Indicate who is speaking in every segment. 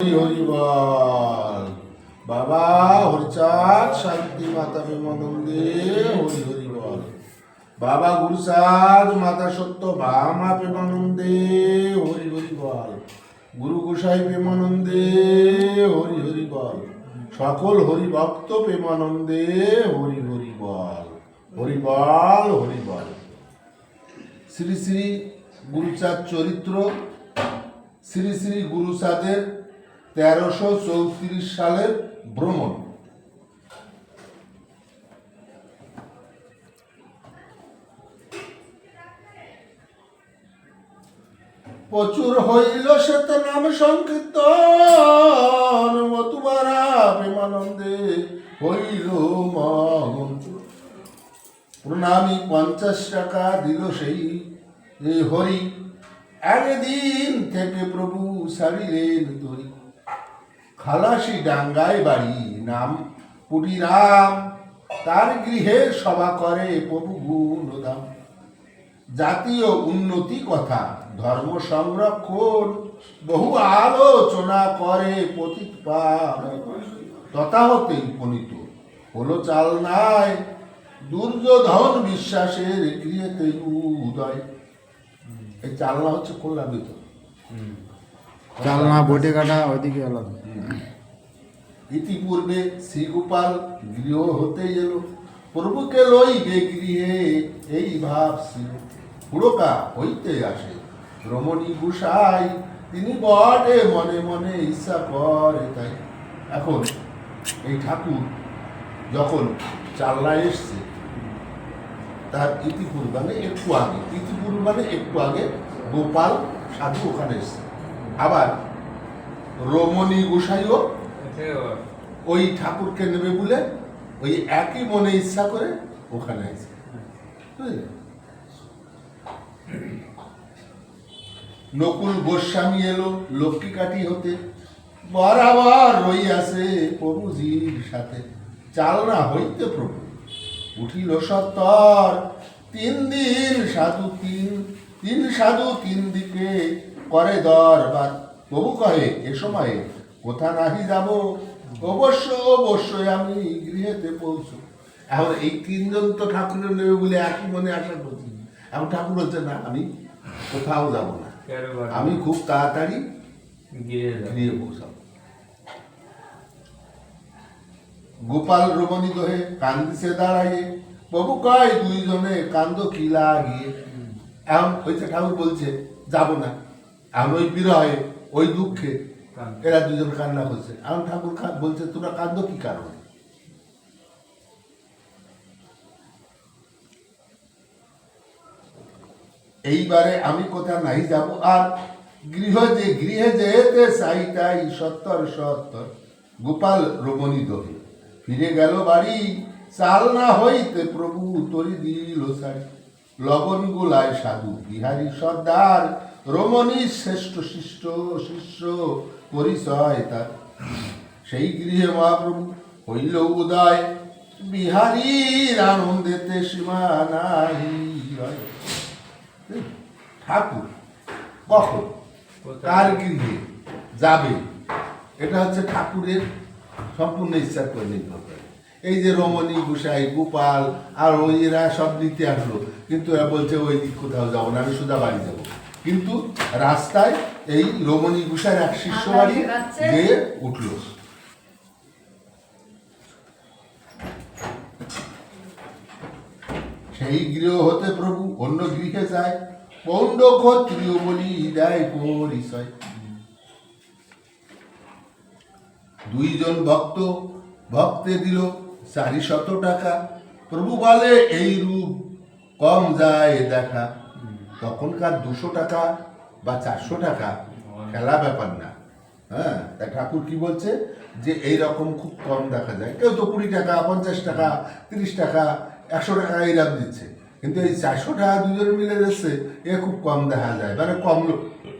Speaker 1: হরি বাবা, হরিচাঁদ, শান্তি মাতা হরি হরি বাবা গুরুসাদ মাতা সত্য ভামা প্রেমানন্দে হরি গুরু গোসাই প্রেমানন্দে হরি হরি সকল হরি ভক্ত প্রেমানন্দে হরি হরি বল। হরি বল হরি বল। শ্রী শ্রী গুরুচাঁদ চরিত্র, শ্রী শ্রী গুরুসাদের তেরোশো চৌত্রিশ সালের ভ্রমণ। প্রচুর হইল সে তো নাম সংকীর্তন, মতুবারা প্রেমানন্দে হইল প্রণামী পঞ্চাশ টাকা দিল সেই হরি। একদিন থেকে প্রভু সারিলেন তরি খালাসি ডাঙ্গায় বাড়ি, নাম পুটিরাম তার গৃহে সভা করে প্রভু গুণদাম। জাতীয় উন্নতি কথা, ধর্ম সংরক্ষণ, বহু আলোচনা করে পতিত পাবন। তথাহতেই উপনীত হলো চাল নাই দুর্যোধন বিশ্বাসের গৃহেতে উদয়। এই চালনা হচ্ছে কল্যাণ
Speaker 2: চালনা বটে কাটা, ওইদিকে আলাদা।
Speaker 1: ইতিপূর্বে শ্রীগোপাল গৃহ হতে এল। প্রভুকে লইবে গৃহে এই ভাব ছিল। পুরকা হইতে আসে। রমণী গুসাই, তিনি বটে, মনে মনে ইচ্ছা করে তাই। এখন এই ঠাকুর যখন চাল্লায় এসছে, তার ইতিপূর্ব মানে একটু আগে, ইতিপূর্ব মানে একটু আগে গোপাল সাধু ওখানে এসছে। আবার রমণী গোসাইও ওই ঠাকুরকে নেবে বলে ওই একই মনে ইচ্ছা করে ওখানে আছে। বুঝলে? নকুল গোস্বামী এলো লক্ষ্মী কাঠি হতে। বরাবর রইয়াছে প্রভুজির সাথে। চালনা হইতে প্রভু। উঠিল সত্তর। তিন দিন সাধু তিন তিন সাধু তিন দিকে করে দরবার। প্রভু কহে এ সময়ে কোথা নাহি যাব? অবশ্য অবশ্যই আমি গৃহেতে পৌঁছ। এখন এই তিনজন তো ঠাকুরের নেবে বলে একই মনে আশা করছি। এখন ঠাকুর হচ্ছে না আমি কোথাও যাব না। আমি খুব তাড়াতাড়ি গৃহে পৌঁছাবো। গোপাল রমণী দোহে কান্দিছে দাঁড়াইয়ে। প্রভু কয় দুইজনে কান্দ কি লাগিয়ে? এখন হয়েছে ঠাকুর বলছে যাব না। এখন ওই বিরহে, ওই দুঃখে এরা দুজন কান্না করছে। এখন ঠাকুর বলছে তোরা কান্দ কি কারণে? এইবারে আমি কোথা নাই যাব। আর গৃহ যে, গৃহে যেতে চাই, তাই সত্তর সত্তর। গোপাল রমণী দহে, ফিরে গেল বাড়ি। চাল না হইতে প্রভু তরি দিল সারি লগন গোলায় সাধু বিহারী সর্দার। রমণী শ্রেষ্ঠ শিষ্ট, শিষ্য পরিচয় তার। সেই গৃহে মহাপ্রভু হইল উদয়। বিহারীর আনন্দেতে সীমা নাই ঠাকুর কখন, কার গৃহে যাবে? এটা হচ্ছে ঠাকুরের সম্পূর্ণ ইচ্ছার করে নির্ভর করে। এই যে রমণী, গোসাই, গোপাল আর ওই এরা সব নিতে আসলো, কিন্তু বলছে, ওই দিক কোথাও যাব না, আমি সুদা বাড়ি যাব। কিন্তু রাস্তায় এই রমণী গোসাইয়ের এক শিষ্য বাড়ি গিয়ে উঠল। সেই গৃহ হতে প্রভু অন্য গৃহে যায় পৌণ্ড ক্ষত্রিয় বলি দেয় পরিচয় দুইজন ভক্ত ভক্তে দিল চারি শত টাকা। প্রভু বলে এই রূপ কম যায় দেখা। তখনকার দুশো টাকা বা চারশো টাকা খেলা ব্যাপার না। হ্যাঁ তা ঠাকুর কি বলছে? যে এই রকম খুব কম দেখা যায়। কেউ তো কুড়ি টাকা, পঞ্চাশ টাকা, তিরিশ টাকা, একশো টাকা এইরকম দিচ্ছে। কিন্তু এই চারশো টাকা দুজন মিলে যাচ্ছে এ খুব কম দেখা যায়। মানে কম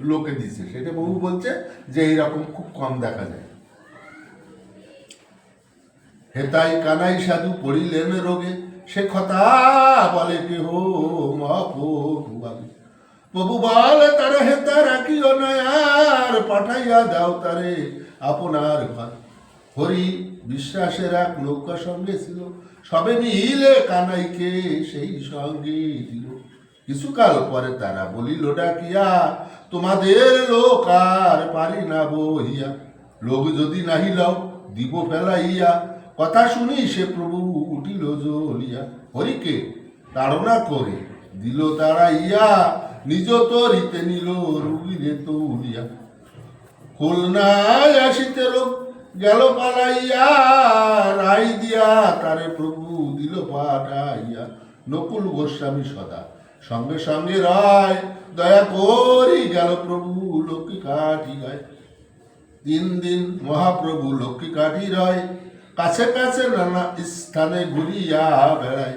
Speaker 1: লোকে দিচ্ছে। সেটা বহু বলছে যে এইরকম খুব কম দেখা যায়। হেতাই কানাই সাধু পড়িলেন রোগে। সে কথা বলে কেহ মহাপ্রভু প্রভু বলে তার হেতা রাখিও না আর, পাঠাইয়া দাও তারে আপনার ঘর। হরি বিশ্বাসের এক নৌকা সঙ্গে ছিল, সবে মিলে কানাইকে সেই সঙ্গে দিল। কিছুকাল পরে তারা বলিল, ডাকিয়া, তোমাদের লোক আর পারি না বহিয়া। লোক যদি নাহি লও, দিব ফেলাইয়া। কথা শুনি সে প্রভু উঠিল জ্বলিয়া হরিকে তাড়না করে দিল তাড়াইয়া, নিজ তো তরিতে নিল রুগীরে তুলিয়া। খুলনায় আসিতে লোক গেল পালাইয়া রাই দিয়া তারে প্রভু দিল পাঠাইয়া। নকুল গোস্বামী সদা সঙ্গে সঙ্গে রায় দয়া করি গেল প্রভু লক্ষ্মী কাঠি গায়। তিন দিন মহাপ্রভু লক্ষ্মী কাঠি রয় কাছে কাছে নানা স্থানে ঘুরিয়া বেড়ায়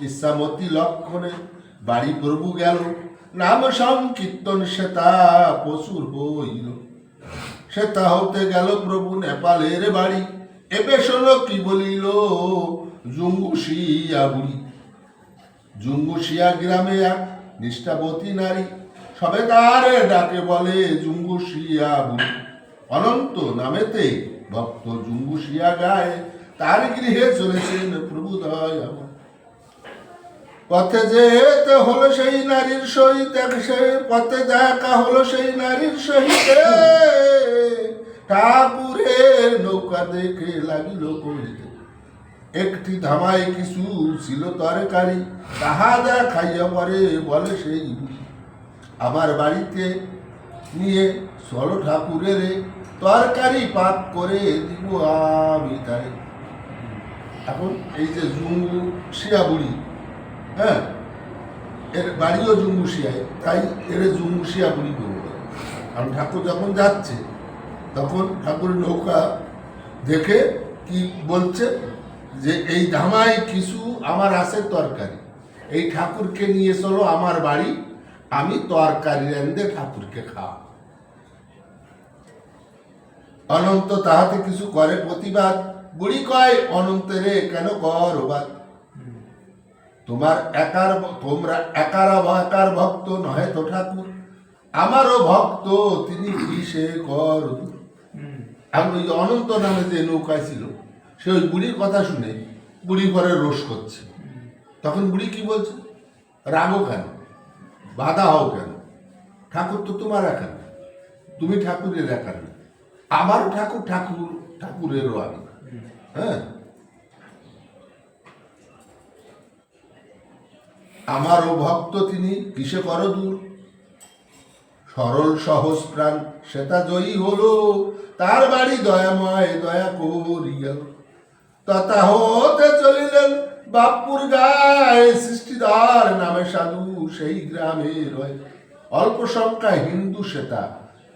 Speaker 1: ইচ্ছামতি লক্ষণে বাড়ি প্রভু গেল। নাম সংকীর্তন সেতা প্রচুর হইল। সেতা হতে গেল প্রভু নেপালের বাড়ি। এবে শোনো কি বলিল? জুঙ্গুশিয়া বুড়ি। জুঙ্গুশিয়া গ্রামে এক নিষ্ঠাবতী নারী সবে তারে ডাকে বলে, জুঙ্গুশিয়া বুড়ি, অনন্ত নামেতে ভক্ত জুঙ্গুশিয়া গায়ে, তার গৃহে চলেছেন প্রভু দয় আমার পথে যেতে হলো সেই নারীর সহিত পথে দেখা হলো সেই নারীর সহিত। ঠাকুরের নৌকা দেখে লাগিল করিতে একটি ধামায় কিছু ছিল তরকারি? তাহা দেখাইয়া পরে বলে সেই আমার বাড়িতে নিয়ে চলো ঠাকুরের তরকারি পাক করে দিব আমি তাই এখন এই যে জুঙ্গু শিয়া বুড়ি হ্যাঁ? এর বাড়িও জুঙ্গুশিয়ায় তাই এর জুঙ্গুশিয়া বুড়ি করব কারণ ঠাকুর যখন যাচ্ছে, তখন ঠাকুরের নৌকা দেখে কি বলছে? যে এই ধামায় কিছু আমার আছে তরকারি। এই ঠাকুরকে নিয়ে চলো আমার বাড়ি, আমি তরকারি রান্ধে ঠাকুরকে খাওয়া অনন্ত তাহাতে কিছু করে প্রতিবাদ। বুড়ি কয়, অনন্তেরে কেন কর বাদ? তোমার একার তোমরা একার একার ভক্ত নহে তো ঠাকুর। আমারও ভক্ত, তিনি কিসে কর? অনন্ত নামে যে নৌকায় ছিল, সে ওই বুড়ির কথা শুনে বুড়ি পরে রোষ করছে। তখন বুড়ি কি বলছে? রাগো কেন? বাধা হও কেন? ঠাকুর তো তোমার একা তুমি ঠাকুরের একা না। আমারও ঠাকুর ঠাকুর, ঠাকুরেরও আমি হ্যাঁ? আমারও ভক্ত তিনি, কিসে কর দূর? সরল সহজ প্রাণ, সেটা জয়ী হলো, তার বাড়ি দয়াময় দয়া করি গেল তথা হতে চলিলেন বাপুর গায়ে সৃষ্টিদার নামে সাধু, সেই গ্রামে রয়। অল্প সংখ্যায় হিন্দু সেতা,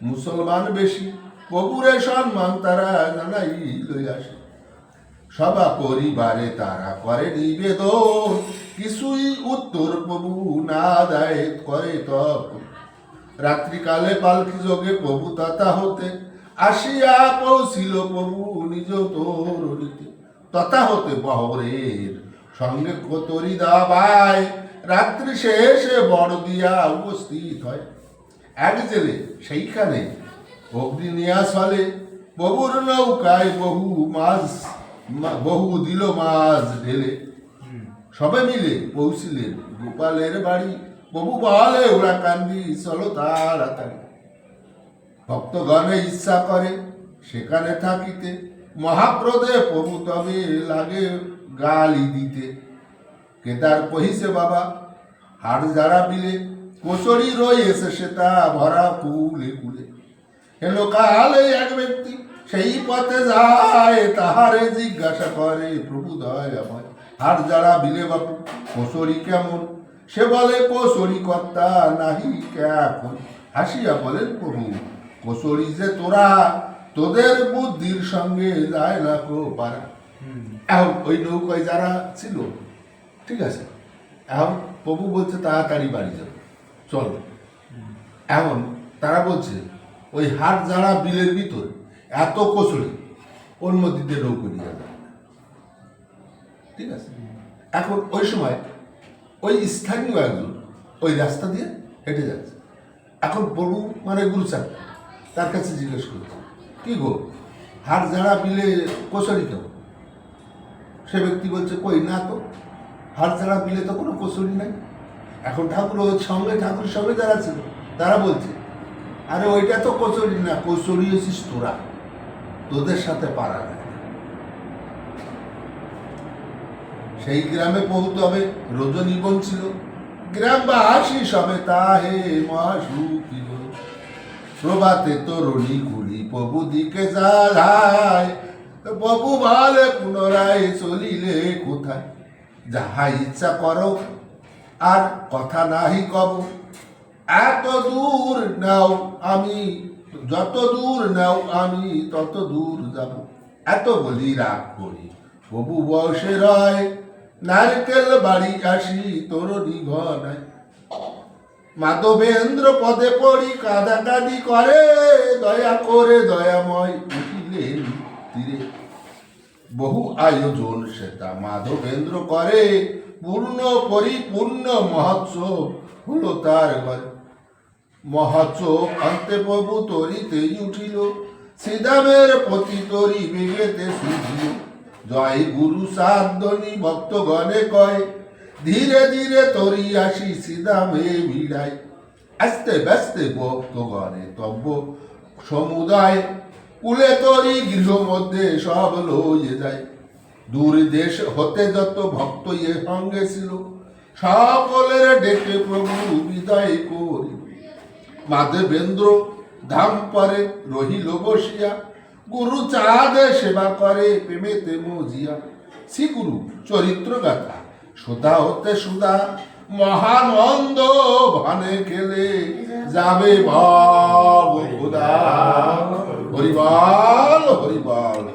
Speaker 1: মুসলমান বেশি। কবুরে সম্মান তারা জানাই লই আসে। পরিবারে তারা করে নিবেদন, কিছুই উত্তর প্রভু না দেয়, করে তখন রাত্রিকালে পালকি যোগে প্রভু তথা হতে, আসিয়া পৌঁছিল প্রভু নিজ তোরিতে তথা হতে বহরের সঙ্গে কতরি দাবায়, রাত্রি শেষে বড় দিয়া উপস্থিত হয়। এক জেলে সেইখানে অগ্নি নেয়া চলে প্রভুর নৌকায় বহু মাছ বহু দিল মাছ ঢেলে। সবে মিলে পৌঁছিলেন গোপালের বাড়ি। প্রভু বলে ওরা কান্দি চলো তাড়াতাড়ি ভক্তগণে ইচ্ছা করে সেখানে থাকিতে। মহাপ্রদে প্রভু তবে লাগে গালি দিতে। কেদার কহিছে বাবা হাড় যারা বিলে কোচরি রয়েছে সেটা ভরা কুলে কুলে। হেলো কালে এক ব্যক্তি। সেই পথে যায় তাহারে জিজ্ঞাসা করে প্রভু দয় আমায়। আর যারা বিলে বাপু কোসরি কেমন? সে বলে কোসরি কর্তা নাহি কেমন? হাসিয়া বলেন প্রভু কোসরি যে তোরা তোদের বুদ্ধির সঙ্গে যায় না কো পারা। এখন ওই নৌকায় যারা ছিল ঠিক আছে? এখন প্রভু বলছে তাড়াতাড়ি বাড়ি যাবে চলো। এখন তারা বলছে ওই হাট যারা বিলের ভিতর, এত কচুরি ওর মধ্যে দিয়ে নৌকো নিয়ে যাবে ঠিক আছে? এখন ওই সময় ওই স্থানীয় একজন ওই রাস্তা দিয়ে হেঁটে যাচ্ছে। এখন প্রভু মানে গুরুচার তার কাছে জিজ্ঞেস করছে, কি গো হাড় ঝাড়া বিলে কচুরি কেউ সে ব্যক্তি বলছে, কই না তো হাড় ঝাড়া বিলে তো কোনো কচুরি নাই। এখন ঠাকুর ওর সঙ্গে, ঠাকুরের সঙ্গে যারা ছিল, তারা বলছে আরে ওইটা তো কচুরি না, কচুরি হচ্ছিস তোরা। তোদের সাথে পারা যায়। সেই গ্রামে পৌঁছতে হবে, রজনী ছিল গ্রাম বা গ্রামবাসী সবে তাহে মহাসুখী হল প্রভাতে তরুণী গুলি প্রভু দিকে যায় প্রভু ভালে পুনরায় চলিলে কোথায়? যাহা ইচ্ছা করো, আর কথা নাহি কব। এত দূর নাও আমি, যত দূর নাও আমি, তত দূর যাব। এত বলি রাগ করি প্রভু বয়সে রয়, নারকেল বাড়ি আসি তোর ঘনায়। মাধবেন্দ্র পদে পড়ি, কাদাকাদি করে, দয়া করে দয়াময় উঠিলেন তীরে বহু আয়োজন সেটা মাধবেন্দ্র করে, পূর্ণ পরিপূর্ণ মহোৎসব হলো তার ঘরে। প্রভু উঠিল। শ্রীদামের তরি বেগেতে শুধিল জয় গুরু সাধনী কয়, ধীরে ধীরে তরি আসি শ্রীদামে ভিড়াই আস্তে ব্যস্তে তব্য সমুদায়, কুলে তরি গৃহ মধ্যে সব লয়ে যায়। দূর দেশ হতে যত ভক্ত ইয়ে সঙ্গে ছিল, সকলের ডেকে প্রভু বিদায় করি মাধবেন্দ্র ধাম পরে রহিল বসিয়া। গুরু চাঁদে সেবা করে, প্রেমেতে মজিয়া। শ্রী গুরু চরিত্র গাথা, সুধা হতে সুধা। মহানন্দ ভানে খেলে যাবে ভাব হরিবাল।